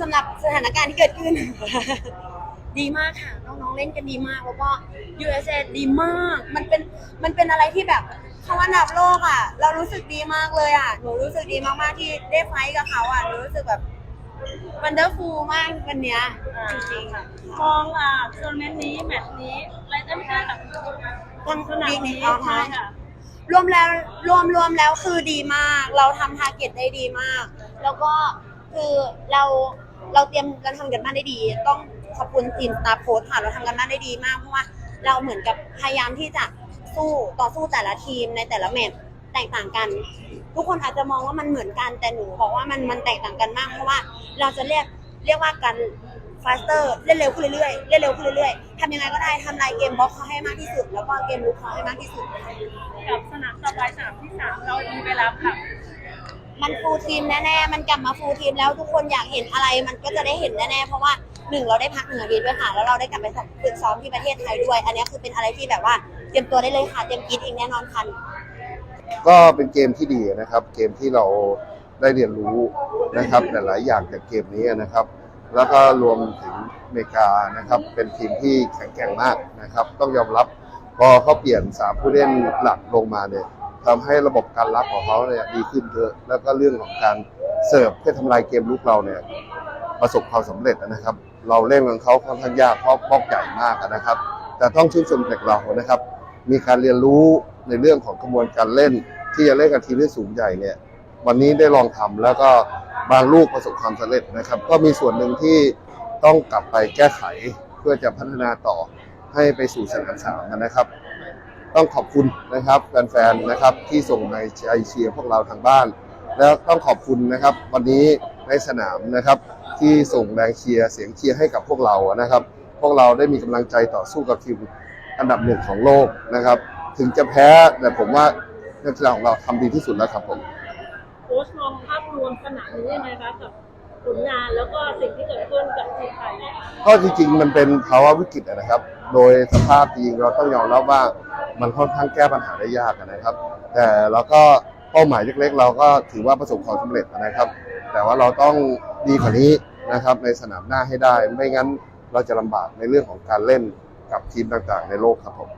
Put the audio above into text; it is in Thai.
สำหรับสถานการณ์ที่เกิดขึ้น ดีมากค่ะ น้องๆเล่นกันดีมาก แล้วก็ USA ดีมาก มันเป็นมันเป็นอะไรที่แบบเขาอันดับโลกอะ เรารู้สึกดีมากเลยอะหนูรู้สึกดีมากๆที่ได้ไฟท์กับเขาอะหนูรู้สึกแบบวันเดอร์ฟูลมากวันเนี้ยจริงๆค่ะมองอ่าทัวร์นาเมนต์นี้แมตช์นี้อะไรได้ไหมคะแบบต้องสนามดีนี้อ๋อใช่ฮะค่ะรวมแล้วรวมรวมแล้วคือดีมาก เราทำทาร์เก็ตได้ดีมาก แล้วก็คือเรา เราเตรียมเราทำกันบ้านได้ดี ต้องขอบคุณทีมสตาร์โค้ชค่ะเราทำกันบ้านได้ดีมากเพราะว่าเราเหมือนกับพยายามที่จะสู้ต่อสู้แต่ละทีมในแต่ละแมตช์แตกต่างกัน ทุกคนอาจจะมองว่ามันเหมือนกันแต่หนูบอกว่ามันมันแตกต่างกันมากเพราะว่าเราจะเรียกเรียกว่าการ faster เล่นเร็วขึ้นเรื่อยๆเล่นเร็วขึ้นเรื่อยๆทำยังไงก็ได้ทำลายเกมบล็อกเขาให้มากที่สุด แล้วก็เกมลุกเขาให้มากที่สุด กับสนามต่อไปสนามที่สามเรามีเวลาพัก มันฟูลทีมแน่ๆ มันกลับมาฟูลทีมแล้วทุกคนอยากเห็นอะไรมันก็จะได้เห็นแน่ๆ เพราะว่าหนึ่งเราได้พักหนึ่งอาทิตย์ด้วยค่ะ แล้วเราได้กลับไปฝึกซ้อมที่ประเทศไทยด้วย อันนี้คือเป็นอะไรที่แบบว่าเตรียมตัวได้เลยค่ะ เตรียมกินอีกแน่นอนค่ะ ก็เป็นเกมที่ดีนะครับ เกมที่เราได้เรียนรู้นะครับหลายๆอย่างจากเกมนี้นะครับ แล้วก็รวมถึงอเมริกานะครับ เป็นทีมที่แข็งแกร่งมากนะครับ ต้องยอมรับพอเขาเปลี่ยนสามผู้เล่นหลักลงมาเนี่ย ทำให้ระบบการรับของเขาเนี่ยดีขึ้นเยอะแล้วก็เรื่องของการเสิร์ฟเพื่อทำลายเกมลุกเราเนี่ยประสบความสำเร็จนะครับ เราเล่นกับเขาค่อนข้างยากเพราะบล็อกใหญ่มากนะครับ แต่ต้องชื่นชมเด็กเรานะครับ มีการเรียนรู้ในเรื่องของกระบวนการเล่น ที่จะเล่นกับทีมที่สูงใหญ่เนี่ย วันนี้ได้ลองทำแล้วก็บางลูกประสบความสำเร็จนะครับ ก็มีส่วนหนึ่งที่ต้องกลับไปแก้ไขเพื่อจะพัฒนาต่อให้ไปสู่สนามสามนะครับ ต้องขอบคุณนะครับแฟนๆนะครับที่ส่งในใจเชียร์พวกเราทางบ้าน แล้วต้องขอบคุณนะครับ วันนี้ในสนามนะครับที่ส่งแรงเชียร์เสียงเชียร์ให้กับพวกเรานะครับ พวกเราได้มีกำลังใจต่อสู้กับทีมอันดับหนึ่งของโลกนะครับ ถึงจะแพ้แต่ผมว่านักกีฬาของเราทำดีที่สุดแล้วครับผมโค้ชมองภาพรวมสนามนี้ยังไงคะกับผลงานแล้วก็สิ่งที่เกิดขึ้นกับทีมไทยก็จริงๆมันเป็นภาวะวิกฤตนะครับ โดยสภาพจริงเราต้องยอมรับว่า มันค่อนข้างแก้ปัญหาได้ยากนะครับ แต่เราก็เป้าหมายเล็กๆ เราก็ถือว่าประสบความสำเร็จนะครับ แต่ว่าเราต้องดีกว่านี้นะครับในสนามหน้าให้ได้ ไม่งั้นเราจะลำบากในเรื่องของการเล่นกับทีมต่างๆ ในโลกครับผม